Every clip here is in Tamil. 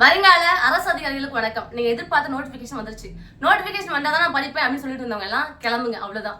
வருங்கால அரசு அதிகாரிகளுக்கு வணக்கம். நீங்க எதிர்பார்த்த நோட்டிபிகேஷன் வந்துருச்சு. நோட்டிபிகேஷன் வந்தாதான் நான் படிப்பேன் அப்படின்னு சொல்லிட்டு இருந்தவங்க எல்லாம் கிளம்புங்க அவ்வளவுதான்.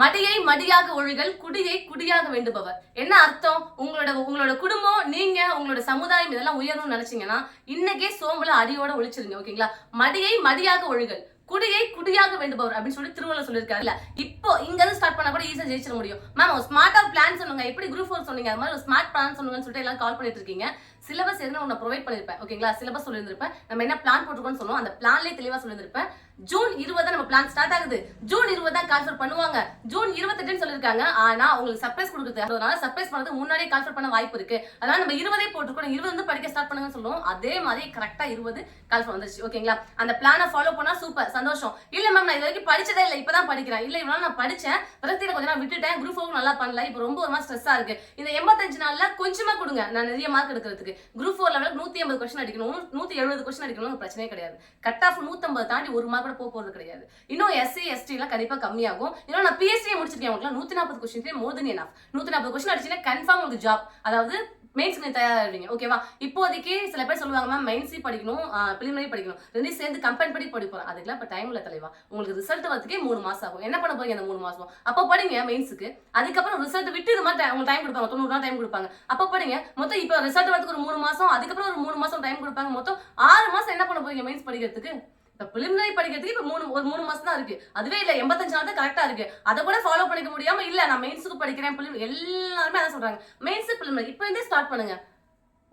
மடியை மடியாக ஒழுகல் குடியை குடியாக வேண்டுபவர். என்ன அர்த்தம்? உங்களோட உங்களோட குடும்பம் நீங்க உங்களோட சமுதாயம் இதெல்லாம் உயரணும்னு நினைச்சீங்கன்னா இன்னைக்கே சோம்பல அடியோட ஒழிச்சிருங்க ஓகேங்களா? மடியை மடியாக ஒழுகல் குடியை குடியாக வேண்டுபவர் அப்படின்னு சொல்லி திருவள்ளுவர் சொல்லியிருக்காருல்ல. இப்போ இங்க இருந்து ஸ்டார்ட் பண்ணா கூட ஈஸியா ஜெயிச்சிட முடியும். மேம் ஸ்மார்ட் ஸ்மார்ட்டா பிளான் சொன்னீங்க எப்படி குரூப் ஃபோர் சொன்னீங்க? அது மாதிரி ஒரு ஸ்மார்ட் பிளான் சொன்னீங்கன்னு சொல்லிட்டு எல்லாம் கால் பண்ணிட்டு இருக்கீங்க. சிலபஸ் எதுனா உன்னை ப்ரொவைட் பண்ணியிருப்பேன் ஓகேங்களா சிலபஸ் சொல்லியிருந்திருப்பேன். நம்ம என்ன பிளான் போட்டிருக்கோம்னு சொல்லுவோம். அந்த பிளான்லேயே தெளிவாக சொல்லியிருந்திருப்பேன். ஜூன் இருபது நம்ம பிளான் ஸ்டார்ட் ஆகுது. ஜூன் இருபது தான் கால்ஃபர் பண்ணுவாங்க. ஜூன் இருபத்தெட்டுன்னு சொல்லியிருக்காங்க. ஆனா உங்களுக்கு சர்ப்ரைஸ் கொடுக்குறது அதனால சர்ப்ரைஸ் பண்ணது முன்னாடியே கால்ஃபர் பண்ண வாய்ப்பு இருக்கு. அதனால நம்ம இருபதே போட்டுருக்கோம். இருபது வந்து படிக்க ஸ்டார்ட் பண்ணுங்கன்னு சொல்லுவோம். அதே மாதிரி கரெக்டா இருபது கால்ஃபர் வந்துருச்சு. ஓகேங்களா அந்த பிளானை ஃபாலோ பண்ணா சூப்பர் சந்தோஷம். இல்ல மேம் நான் இது வரைக்கும் படிச்சதே இல்லை. இப்பதான் படிக்கிறேன். இல்ல இவ்வளவு நான் படிச்சேன். விரக்தியில கொஞ்ச நாள் விட்டுட்டேன். குரூப் ஃபோர் நல்லா பண்ணல. இப்போ ரொம்ப ஒரு மாதிரி ஸ்ட்ரெஸ்ஸா இருக்கு. இந்த எண்பத்தஞ்சு நாள்ல கொஞ்சமா கொடுங்க. நான் நிறைய மார்க் எடுக்கிறதுக்கு. குரூப் ஃபோர் லெவலில் நூத்தி ஐம்பது கொஸ்டின் அடிக்கணும். நூத்தி எழுபது கொஸ்டின் அடிக்கணும் பிரச்சனையே கிடையாது. கட் ஆஃப் நூத்தம்பது தாண்டி ஒரு மார்க் கூட போக போறது கிடையாது. இன்னும் எஸ்சி எஸ்டி எல்லாம் கண்டிப்பா கம்மியாகும். இன்னும் நான் பிஎஸ்சி முடிச்சிருக்கேன். அவங்களுக்கு நூத்தி நாற்பது கொஸ்டின் மோர் தென் என் நூத்தி நாற்பது கொஸ்டின் அடிச்சுன்னா கன்ஃபார்ம் உங்களுக்கு ஜாப் அதாவது மெயின்ஸ் நீங்க தயாராகிடுவீங்க ஓகேவா இப்போதைக்கு சில பேர் சொல்லுவாங்க மேம் மெயின்ஸி படிக்கணும் பிலிமினரி படிக்கணும். ரெண்டையும் சேர்ந்து கம்பைன் பண்ணி படிப்போம். அதுக்கெல்லாம் இப்போ டைம் இல்லை தலைவா. உங்களுக்கு ரிசல்ட் வரதுக்கே மூணு மாதம் ஆகும். என்ன பண்ண போறீங்க அந்த மூணு மாதம் அப்போ படிங்க மெயின்ஸுக்கு அதுக்கப்புறம் ரிசல்ட் விட்டு இது மாதிரி உங்களுக்கு டைம் கொடுப்பாங்க. தொண்ணூறு நாள் டைம் கொடுப்பாங்க. அப்போ படிங்க. மொத்தம் இப்போ ரிசல்ட் வரதுக்கு ஒரு மூணு மாதம் அதுக்கப்புறம் ஒரு மூணு மாதம் டைம் கொடுப்பாங்க. மொத்தம் ஆறு மாதம் என்ன பண்ண போறீங்க மெயின்ஸ் படிக்கிறதுக்கு? இப்போ பிலிமினரி படிக்கிறதுக்கு இப்போ மூணு ஒரு மூணு மாதம் தான் இருக்குது அதுவே இல்லை எண்பத்தஞ்சு நாள் தான் கரெக்டாக இருக்குது அதை கூட ஃபாலோ பண்ணிக்க முடியாமல் இல்லை நான் மெயின்ஸுக்கு படிக்கிறேன் பிலிம் எல்லாருமே அதான் சொல்கிறாங்க மெயின்ஸு பிலிமினரி இப்போ இருந்தே ஸ்டார்ட் பண்ணுங்க.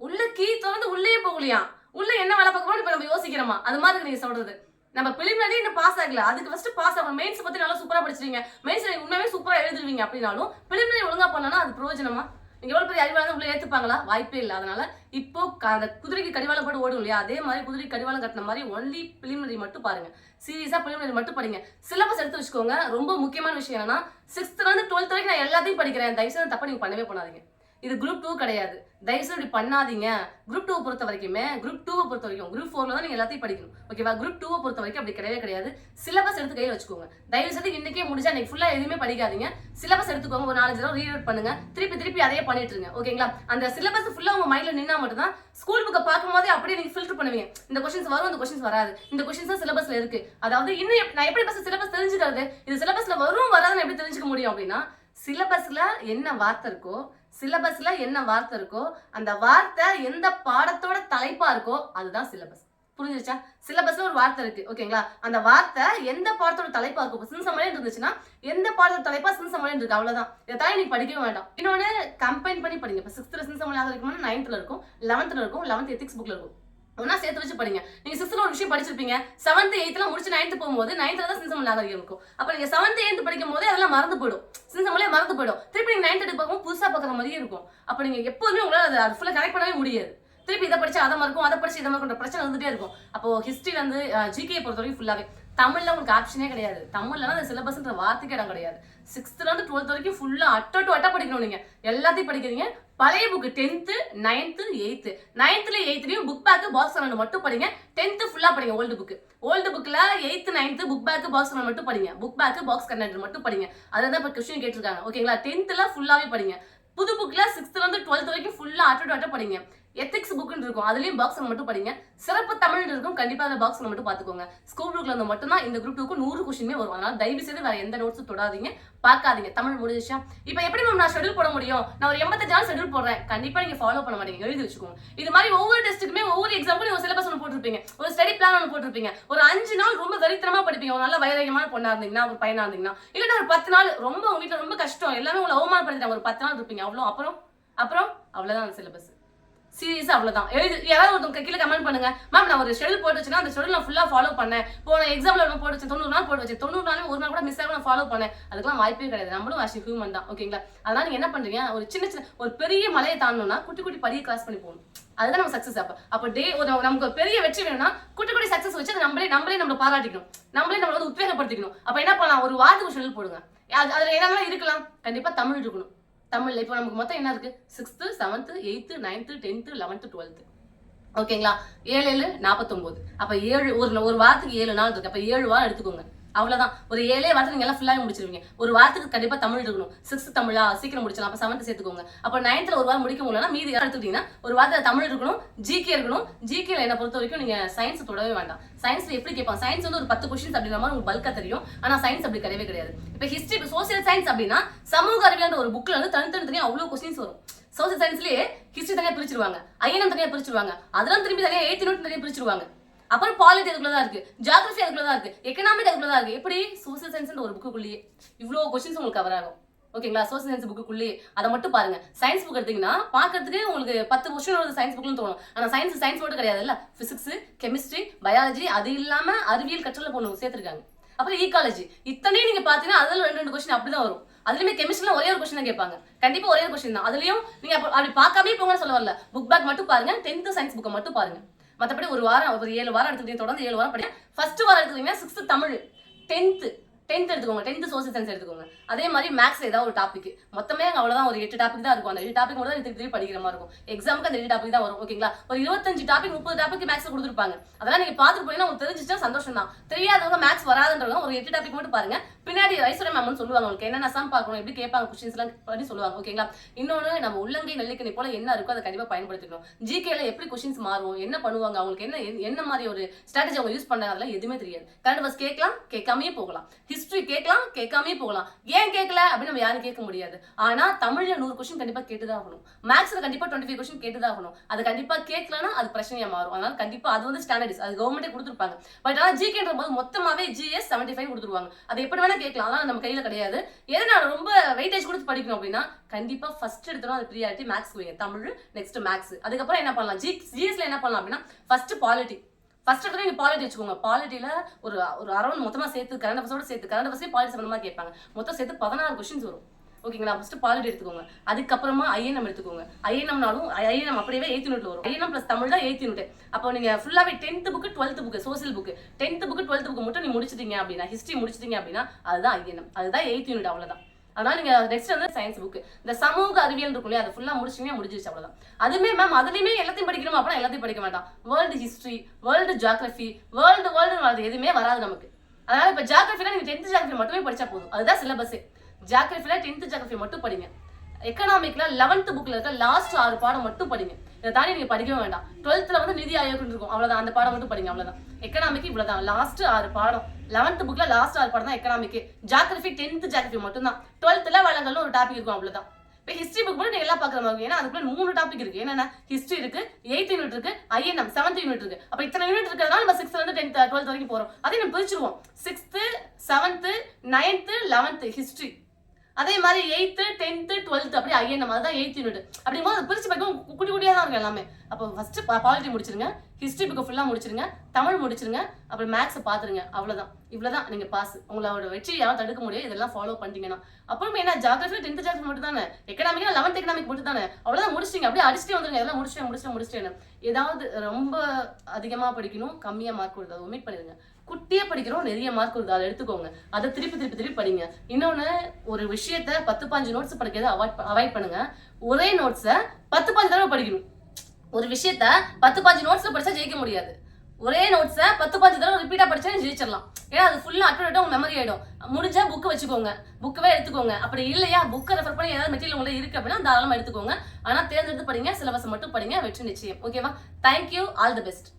உள்ள கீ திறந்து உள்ளே போகலையா? உள்ள என்ன வேலை பார்க்க இப்போ நம்ம யோசிக்கிறோமா? அது மாதிரி நீங்கள் சொல்கிறது நம்ம பிலிமினரி இன்னும் பாஸ் ஆகல. அதுக்கு ஃபர்ஸ்ட் பாஸ் ஆகும் மெயின்ஸ் பற்றி நல்லா சூப்பராக படிச்சிருவீங்க. மெயின்ஸ் நீங்க சூப்பராக எழுதுவீங்க அப்படின்னாலும் பிலிமினரி ஒழுங்காக பண்ணனா அது பிரயோஜனமா? நீங்க எவ்வளவு பெரிய அறிவாளம் உள்ள ஏத்துப்பாங்களா? வாய்ப்பே இல்லை. அதனால இப்போ அந்த குதிரைக்கு கடிவாளம் போட்டு ஓடும் இல்லையா? அதே மாதிரி குதிரைக்கு கடிவாளம் கட்டின மாதிரி ஒன்லி பிலிமினரி மட்டும் பாருங்க. சீரியஸா பிலிமினரி மட்டும் படிங்க. சிலபஸ் எடுத்து வச்சுக்கோங்க. ரொம்ப முக்கியமான விஷயம் என்னன்னா சிக்ஸ்த்ல இருந்து டுவெல்த் வரைக்கும் நான் எல்லாத்தையும் படிக்கிறேன். தயவுசெய்து தப்பா நீங்க பண்ணவே பண்ணாதீங்க. இது குரூப் டூ கிடையாது. தயவுசெய்து இப்படி பண்ணாதீங்க. குரூப் டூ பொறுத்த வரைக்குமே குரூப் டூவை பொறுத்த வரைக்கும் குரூப் ஃபோரில் தான் நீங்கள் எல்லாத்தையும் படிக்கணும். ஓகேவா குரூப் டூவை பொறுத்த வரைக்கும் அப்படி கிடையவே கிடையாது. சிலபஸ் எடுத்து கையில் வச்சுக்கோங்க. தயவு செய்து இன்னைக்கே முடிஞ்சா இன்னைக்கு ஃபுல்லாக எதுவுமே படிக்காதீங்க. சிலபஸ் எடுத்துக்கோங்க ஒரு நாலஞ்சு தடவை ரீட் பண்ணுங்க. திருப்பி திருப்பி அதையே பண்ணிட்டு இருங்க. ஓகேங்களா அந்த சிலபஸ் ஃபுல்லாக உங்கள் மைண்டில் நின்னா மட்டும் தான் ஸ்கூல் புக்கை பார்க்கும்போதே அப்படியே நீங்கள் ஃபில்டர் பண்ணுவீங்க. இந்த கொஸ்டின்ஸ் வரும் இந்த கொஸ்டின்ஸ் வராது. இந்த கொஸ்டின்ஸ் சிலபஸ்ல இருக்கு. அதாவது இன்னும் நான் எப்படி பஸ் சிலபஸ் தெரிஞ்சுக்கிறது? இது சிலபஸ்ல வரும் வராதுன்னு எப்படி தெரிஞ்சுக்க முடியும் அப்படின்னா சிலபஸ்ல என்ன வார்த்தை இருக்கோ சிலபஸ்ல என்ன வார்த்தை இருக்கோ அந்த வார்த்தை எந்த பாடத்தோட தலைப்பா இருக்கோ அதுதான் சிலபஸ். புரிஞ்சிருச்சா? சிலபஸ்ல ஒரு வார்த்தை இருக்கு ஓகேங்களா? அந்த வார்த்தை எந்த பாடத்தோட தலைப்பா இருக்கும்? இப்போ சின்சமலைன்னு இருந்துச்சுன்னா எந்த பாடத்தோட தலைப்பா சின்சமலைன்னு இருக்கு? அவ்வளவுதான். இதை தாண்டி நீ படிக்கவே வேண்டாம். இன்னொன்னு கம்பைன் பண்ணி படிங்க. இப்போ சிக்ஸ்த்ல சின்சமலாக இருக்கும்னா நைன்த்ல இருக்கும் லெவன்த்ல இருக்கும் லெவன்த் எத்திக்ஸ் புக்ல இருக்கும். ஒன்னா சேர்த்து வச்சு படிங்க. நீங்க சிக்ஸ்த்ல ஒரு விஷயம் படிச்சிருப்பீங்க. செவன்த் எயித்துல முடிச்சு நைன்த் போகும்போது நைன்த்ல தான் சின்சம் நாகரிகம் இருக்கும். அப்ப நீங்க செவன்த் எயித் படிக்கும் போதே அதெல்லாம் மறந்து போயிடும். சின்சமலே மறந்து போயிடும். திருப்பி நீங்க நைன்த் எடுப்பாக்கும் புதுசா பார்க்குற மாதிரியே இருக்கும். அப்ப நீங்க எப்போதுமே உங்களால அதை அது ஃபுல்லா கனெக்ட் பண்ணவே முடியாது. திருப்பி இதை படிச்சு அதை மறக்கும் அதை படிச்சு இதை மறக்கும் பிரச்சனை வந்துட்டே இருக்கும். அப்போ ஹிஸ்டரி வந்து ஜிகே பொறுத்த வரைக்கும் ஃபுல்லாவே தமிழ்ல உங்களுக்கு ஆப்ஷனே கிடையாது. தமிழ்லாம் அந்த சிலபஸ்ன்ற வார்த்தைக்கு இடம் கிடையாது. சிக்ஸ்த்ல இருந்து டுவெல்த் வரைக்கும் ஃபுல்லா அட்ட டு அட்டா படிக்கணும் நீங்க. எல்லாத்தையும் படிக்கிறீங்க பழைய புக்கு டென்த்து நைன்த்து எயித்து நைன்த்துல எயித்துலயும் புக் பேக்கு பாக்ஸ் ரெண்டு மட்டும் படிங்க. டென்த்து ஃபுல்லா படிங்க ஓல்டு புக்கு ஓல்டு புக்ல eighth ninth book back box மட்டும் படிங்க. புக் பேக்கு பாக்ஸ் கண்டென்ட் மட்டும் படிங்க. அதுதான் இப்போ கொஸ்டின் கேட்டிருக்காங்க. ஓகேங்களா டென்த்துல ஃபுல்லாவே படிங்க. புது புக்ல சிக்ஸ்த்ல இருந்து டுவெல்த் வரைக்கும் ஃபுல்லா அட்ட டு அட்ட படிங்க. எத்திக்ஸ் புக்குன்னு இருக்கும். அதுலேயும் பாக்ஸ் மட்டும் படிங்க. சிறப்பு தமிழ் இருக்கும். கண்டிப்பாக அந்த பாக்ஸ் மட்டும் பார்த்துக்கோங்க. ஸ்கூல் புக்ல இருந்து மட்டும் தான் இந்த குரூப் டூக்கு நூறு கொஸ்டின்மே வரும். அதனால தயவு செய்து வேற எந்த நோட்ஸும் தொடாதீங்க. பார்க்காதீங்க. தமிழ் முடிஞ்சிச்சா இப்போ எப்படி மேம் நான் ஷெடியூல் போட முடியும்? நான் ஒரு எண்பத்தஞ்சு நாள் ஷெடியூல் போடுறேன். கண்டிப்பா நீங்க ஃபாலோ பண்ண மாட்டீங்க. எழுதி வச்சுக்கோங்க. இது மாதிரி ஒவ்வொரு டெஸ்ட்டுக்குமே ஒவ்வொரு எக்ஸாம்பிள் ஒரு சிலபஸ் ஒன்று போட்டிருப்பீங்க. ஒரு ஸ்டடி பிளான் ஒன்று போட்டிருப்பீங்க. ஒரு அஞ்சு நாள் ரொம்ப தரித்திரமாக படிப்பீங்க. ஒரு நல்ல வைரகமான பொண்ணா இருந்தீங்கன்னா ஒரு பையனா இருந்தீங்கன்னா. இல்லைன்னா ஒரு பத்து நாள் ரொம்ப உங்க வீட்டில் ரொம்ப கஷ்டம். எல்லாமே உங்களை அவமானப்படுத்திட்டாங்க. ஒரு பத்து நாள் இருப்பீங்க. அவ்வளோ. அப்புறம்? அப்புறம்? அவ்வளோதான் அந்த சிலபஸ் சீரியஸ் அவ்வளவுதான். எழுதி யாராவது ஒருத்தவங்க கீழே கமெண்ட் பண்ணுங்க. மேம் நான் ஒரு ஷெடியூல் போட்டு வச்சுன்னா அந்த ஷெடியூல் நான் ஃபுல்லா ஃபாலோ பண்ணேன். போன எக்ஸாம்ல நான் போட்டு வச்சேன் தொண்ணூறு நாள் போட்டு வச்சேன். தொண்ணூறு நாள் ஒரு நாள் கூட மிஸ் ஆகும் நான் ஃபாலோ பண்ணேன். அதுக்கெல்லாம் வாய்ப்பே கிடையாது. நம்மளும் ஆஷி ஹியூமன் தான் ஓகேங்களா அதனால நீங்க என்ன பண்றீங்க? ஒரு சின்ன சின்ன ஒரு பெரிய மலையை தாண்டணும்னா குட்டி குட்டி படியை கிராஸ் பண்ணி போகணும். அதுதான் நம்ம சக்சஸ் அப்போ. அப்போ டே ஒரு நமக்கு ஒரு பெரிய வெற்றி வேணும்னா குட்டி குட்டி சக்சஸ் வச்சு அதை நம்மளே நம்மளே நம்மளை பாராட்டிக்கணும். நம்மளே நம்மளை வந்து உத்வேகப்படுத்திக்கணும். அப்ப என்ன பண்ணலாம்? ஒரு வாரத்துக்கு ஷெடியூல் போடுங்க. அது- அதுல என்னெல்லாம் இருக்கலாம்? கண்டிப்பா தமிழ் இருக்கணும். தமிழ்ல. இப்போ நமக்கு மொத்தம் என்ன இருக்கு? Sixth seventh eighth ninth tenth eleventh twelfth ஓகேங்களா ஏழு ஏழு நாற்பத்தொம்போது அப்போ ஏழு ஒரு ஒரு வாரத்துக்கு ஏழு நாள் இருக்கு. அப்போ ஏழு வாரம் எடுத்துக்கோங்க. அவ்வளவுதான். ஒரு ஏழே வாரத்தில் நீங்க எல்லாம் ஃபுல்லாக முடிச்சிருவீங்க. ஒரு வாரத்துக்கு கண்டிப்பா தமிழ் இருக்கணும். சிக்ஸ்த் தமிழா சீக்கிரம் முடிச்சலாம் அப்ப செவன்த் சேர்த்துக்கோங்க. அப்ப நைன்த்ல ஒரு வாரம் முடிக்க முடியலன்னா மீதி யாரும் எடுத்துக்கிட்டீங்கன்னா ஒரு வாரத்தில் தமிழ் இருக்கணும் ஜிகே இருக்கணும். ஜிகேல என்ன பொறுத்த வரைக்கும் நீங்க சயின்ஸ் தொடவே வேண்டாம். சயின்ஸ்ல எப்படி கேட்பாங்க? சயின்ஸ் வந்து ஒரு பத்து கொஸ்டின்ஸ் அப்படிங்கிற மாதிரி உங்களுக்கு பல்கா தெரியும். ஆனா சயின்ஸ் அப்படி கிடையவே கிடையாது. இப்ப ஹிஸ்டரி இப்போ சோசியல் சயின்ஸ் அப்படின்னா சமூக அறிவியல் ஒரு புக்ல வந்து தனித்தனி தனியா அவ்வளவு கொஸ்டின்ஸ் வரும். சோசியல் சயின்ஸ்லயே ஹிஸ்டரி தனியா பிரிச்சிருவாங்க. ஐஎன்எம் தனியா பிரிச்சிருவாங்க. அதெல்லாம் திரும்பி தனியா எயிட் நோட் தனியா பிரிச்சிருவாங்க. அப்புறம் பாலிட்டி அதுக்குள்ள தான் இருக்கு. ஜாகிரபி அதுக்குள்ள தான் இருக்கு. எக்கனாமிக் அதுக்குள்ள தான் இருக்கு. எப்படி? சோசியல் சயின்ஸ் ஒரு புக்குள்ளேயே இவ்வளோ கொஸ்டின்ஸ் உங்களுக்கு கவர் ஆகும். ஓகேங்களா சோசியல் சயின்ஸ் புக்குள்ளேயே அதை மட்டும் பாருங்க. சயின்ஸ் புக் எடுத்தீங்கன்னா பார்க்கறதுக்கு உங்களுக்கு பத்து கொஸ்டின் வருது சயின்ஸ் புக்னு தோணும். ஆனா சயின்ஸ் சயின்ஸ் மட்டும் கிடையாது இல்ல பிசிக்ஸ் கெமிஸ்ட்ரி பயாலஜி அது இல்லாம அறிவியல் கற்றல பொண்ணு சேர்த்திருக்காங்க. அப்புறம் ஈகாலஜி இத்தனையும் நீங்க பாத்தீங்கன்னா அதுல ரெண்டு ரெண்டு கொஸ்டின் அப்படிதான் வரும். அதுலயுமே கெமிஸ்ட்ரில ஒரே ஒரு கொஸ்டின் தான் கேட்பாங்க. கண்டிப்பா ஒரே ஒரு கொஸ்டின் தான். அதுலயும் நீங்க அப்படி பார்க்காமே போங்கன்னு சொல்ல வரல. புக் பேக் மட்டும் பாருங்க. டென்த் சயின்ஸ் புக்கை மட்டும் பாருங்க. மற்றபடி ஒரு வாரம் ஒரு ஏழு வாரம் எடுத்துக்கிட்டீங்க தொடர்ந்து ஏழு வாரம் படிக்க ஃபர்ஸ்ட் வாரம் எடுத்துக்கிட்டீங்கன்னா சிக்ஸ்த்து தமிழ் டென்த்து டென்த் எடுத்துக்கோங்க டென்த் சோசியல் சயின்ஸ் எடுத்துக்கோங்க. அதே மாதிரி மேக்ஸ் ஏதாவது ஒரு டாபிக் மொத்தமே அங்கே அவ்வளோதான் ஒரு எட்டு டாபிக் தான் இருக்கும். அந்த எட்டு டாபிக் மட்டும் தான் திருப்பி திருப்பி படிக்கிற மாதிரி இருக்கும். எக்ஸாமுக்கு அந்த எட்டு டாபிக் தான் வரும் ஓகேங்களா ஒரு இருபத்தஞ்சு டாபிக் முப்பது டாபிக் மேக்ஸ் கொடுத்துருப்பாங்க. அதெல்லாம் நீங்க பார்த்துட்டு போனீங்கன்னா உங்களுக்கு தெரிஞ்சிச்சா சந்தோஷம் தான். தெரியாதவங்க மேக்ஸ் வராதுன்றவங்க ஒரு எட்டு டாபிக் மட்டும் பாருங்க. பின்னாடி ஐஸ்வர்யா மேம்னு சொல்லுவாங்க உங்களுக்கு என்னென்ன சம் பார்க்கணும் எப்படி கேட்பாங்க கொஸ்டின்ஸ்லாம் பண்ணி சொல்லுவாங்க ஓகேங்களா இன்னொன்று நம்ம உள்ளங்கை நெல்லிக்கணி போல என்ன இருக்கோ அதை கண்டிப்பா பயன்படுத்திக்கணும். ஜிகேல எப்படி கொஸ்டின்ஸ் மாறும் என்ன பண்ணுவாங்க அவங்களுக்கு என்ன என்ன மாதிரி ஒரு ஸ்ட்ராட்டஜி அவங்க யூஸ் பண்ணாங்க அதெல்லாம் எதுவுமே தெரியாது. கரண்ட் பஸ் கேட்கலாம் கேட்காமயே போகலாம். ஹிஸ்டரி கேட்கலாம் கேட்காமே போகலாம். ஏன் கேட்கல அப்படின்னு நம்ம யாரும் கேட்க முடியாது. ஆனா தமிழ்ல நூறு கொஸ்டின் கண்டிப்பா கேட்டுதான் ஆகணும். மேக்ஸ்ல கண்டிப்பா டுவெண்ட்டி ஃபைவ் கொஸ்டின் கேட்டுதான் ஆகணும். அது கண்டிப்பா கேட்கலன்னா அது பிரச்சனையா மாறும். அதனால கண்டிப்பா அது வந்து ஸ்டாண்டர்ட்ஸ் அது கவர்மெண்டே கொடுத்துருப்பாங்க. பட் ஆனா ஜிகேன்ற போது மொத்தமாவே ஜிஎஸ் செவன்டி ஃபைவ் கொடுத்துருவாங்க. அது எப்படி வேணா கேட்கலாம். அதனால நம்ம கையில கிடையாது. எதனால ரொம்ப வெயிட்டேஜ் கொடுத்து படிக்கணும் அப்படின்னா கண்டிப்பா ஃபர்ஸ்ட் எடுத்தோம் அது ப்ரியாரிட்டி மேக்ஸ் வைங்க. தமிழ் நெக்ஸ்ட் மேக்ஸ் அதுக்கப்புறம் என்ன பண்ணலாம்? ஜி ஜிஎஸ்ல என்ன பண்ணலாம் அப்படின்னா ஃபர்ஸ்ட் பாலிட்டி ஃபர்ஸ்ட் இருக்கிற நீங்க பாலிட்டி வச்சுக்கோங்க. பாலிட்டியில ஒரு ஒரு அரௌண்ட் மொத்தமா சேர்த்து கரண்ட் அஃபர்ஸோட சேர்த்து கரண்ட் அஃபர்ஸே பாலிட்டி சம்பந்தமா கேட்பாங்க. மொத்தம் சேர்த்து பதினாறு கொஸ்டின்ஸ் வரும். ஓகேங்களா ஃபர்ஸ்ட் பாலிட்டி எடுத்துக்கோங்க. அதுக்கப்புறமா ஐஎன்எம் எடுத்துக்கோங்க. ஐஎன்எம்னாலும் ஐஎன்எம் அப்படியே எயித்து யூனிட்ல வரும். ஐஎன்எம் பிளஸ் தமிழ் தான் எய்த் யூனிட் அப்போ நீங்க ஃபுல்லாவே tenth book twelfth book social book tenth book twelfth book மட்டும் நீ முடிச்சிட்டீங்க அப்படின்னா ஹிஸ்ட்ரி முடிச்சிட்டீங்க அப்படின்னா அதுதான் ஐஎன்எம் அதுதான் எயித் யூனிட் அவ்வளவுதான். அதனால நீங்க நெக்ஸ்ட் வந்து சயின்ஸ் புக் இந்த சமூக அறிவியல் இருக்கும் இல்லையா? அதை ஃபுல்லா முடிச்சிட்டீங்க முடிஞ்சிருச்சு அவ்வளவுதான். அதுமே மேம் அதுலயுமே எல்லாத்தையும் படிக்கணும்? அப்படின்னா எல்லாத்தையும் படிக்க வேண்டாம். World history world geography world world வரது எதுவுமே வராது நமக்கு. அதனால இப்ப ஜாகிரபினா நீங்க டென்த் ஜாகிரபி மட்டுமே படிச்சா போதும். அதுதான் சிலபஸ் ஜாகிரபில டென்த் ஜாகிரபி மட்டும் படிங்க. எக்கனாமிக்ல லெவன்த் புக்ல இருக்க லாஸ்ட் ஆறு பாடம் மட்டும் படிங்க. இதை தாண்டி நீங்க படிக்கவே வேண்டாம். டுவெல்த்ல வந்து நிதி ஆயோகம் இருக்கும். அவ்வளவுதான். அந்த பாடம் மட்டும் படிங்க. அவ்வளவுதான். எக்கனாமிக்கு இவ்வளவுதான். லாஸ்ட் ஆறு பாடம். லெவன்த் புக்ல லாஸ்ட் ஆறு பாடம் தான் எக்கனாமிக்கு ஜாகிரபி டென்த் ஜாகிரபி மட்டும் தான் டுவெல்த்ல வளங்கள்னு ஒரு டாபிக் இருக்கும். அவ்வளவுதான். இப்போ ஹிஸ்ட்ரி புக் கூட நீங்கள் எல்லாம் பார்க்குற மாதிரி ஏன்னா அதுக்குள்ள மூணு டாபிக் இருக்கு. என்னென்ன? ஹிஸ்ட்ரி இருக்கு. எயித் யூனிட் இருக்கு. ஐஎன்எம் செவன்த் யூனிட் இருக்கு. அப்போ இத்தனை யூனிட் இருக்கிறதுனால நம்ம சிக்ஸ்த்ல இருந்து டென்த் டுவெல்த் வரைக்கும் போகிறோம் அதே நம்ம பிரிச்சிருவோம். Sixth seventh ninth eleventh history அதே மாதிரி எயித்து டென்த்து டுவெல்த் அப்படி மாதிரி தான் எயித் யூனிட் அப்படிங்கும்போது அதை பிரிச்சு பார்க்கும் குட்டி குட்டியாக தான் இருக்கும் எல்லாமே. அப்போ ஃபர்ஸ்ட் பாலிட்டி முடிச்சிருங்க. ஹிஸ்ட்ரி புக்கை ஃபுல்லாக முடிச்சிருங்க. தமிழ் முடிச்சிருங்க. அப்புறம் மேக்ஸை பார்த்துருங்க அவ்வளோதான் இவ்வளோதான் நீங்கள் பாஸ் உங்களோட வெற்றி யாரும் தடுக்க முடியாது இதெல்லாம் ஃபாலோ பண்ணிட்டீங்கன்னா. அப்புறம் என்ன? ஜாகிரபி டென்த் ஜாகிரபி மட்டும் தானே எக்கனாமிக்னா லெவன்த் எக்கனாமிக் மட்டும் தானே அவ்வளோதான் முடிச்சிங்க அப்படியே அடிச்சுட்டே வந்துருங்க. எல்லாம் முடிச்சிட்டேன் முடிச்சிட்டேன் முடிச்சிட்டேன் ஏதாவது ரொம்ப அதிகமாக படிக்கணும் கம்மியாக மார்க் கொடுத்து அதை ஒமிட் பண்ணிடுங்க. குட்டியா படிக்கிறோம் நிறைய மார்க் கொடுத்து அதை எடுத்துக்கோங்க. அதை திருப்பி திருப்பி திருப்பி படிங்க. இன்னொன்று ஒரு விஷயத்த பத்து பாஞ்சு நோட்ஸ் படிக்கிறத அவாய்ட் அவாய்ட் பண்ணுங்க. ஒரே நோட்ஸை பத்து பாஞ்சு தடவை படிக்கணும். ஒரு விஷயத்த பத்து பாஞ்சு நோட்ஸ்ல படிச்சா ஜெயிக்க முடியாது. ஒரே நோட்ஸை பத்து பாஞ்சு தடவை ரிப்பீட்டா படிச்சா ஜெயிச்சிடலாம். ஏன்னா அது ஃபுல்லா அட்டோட உங்க மெமரி ஆயிடும். முடிஞ்சா புக்கு வச்சுக்கோங்க. புக்கவே எடுத்துக்கோங்க. அப்படி இல்லையா? புக்கை ரெஃபர் பண்ணி ஏதாவது மெட்டீரியல் உங்களை இருக்கு அப்படின்னா தாராளமா எடுத்துக்கோங்க. ஆனா தேர்ந்தெடுத்து படிங்க. சிலபஸ் மட்டும் படிங்க. வெற்றி நிச்சயம். ஓகேவா தேங்க்யூ ஆல் தி பெஸ்ட்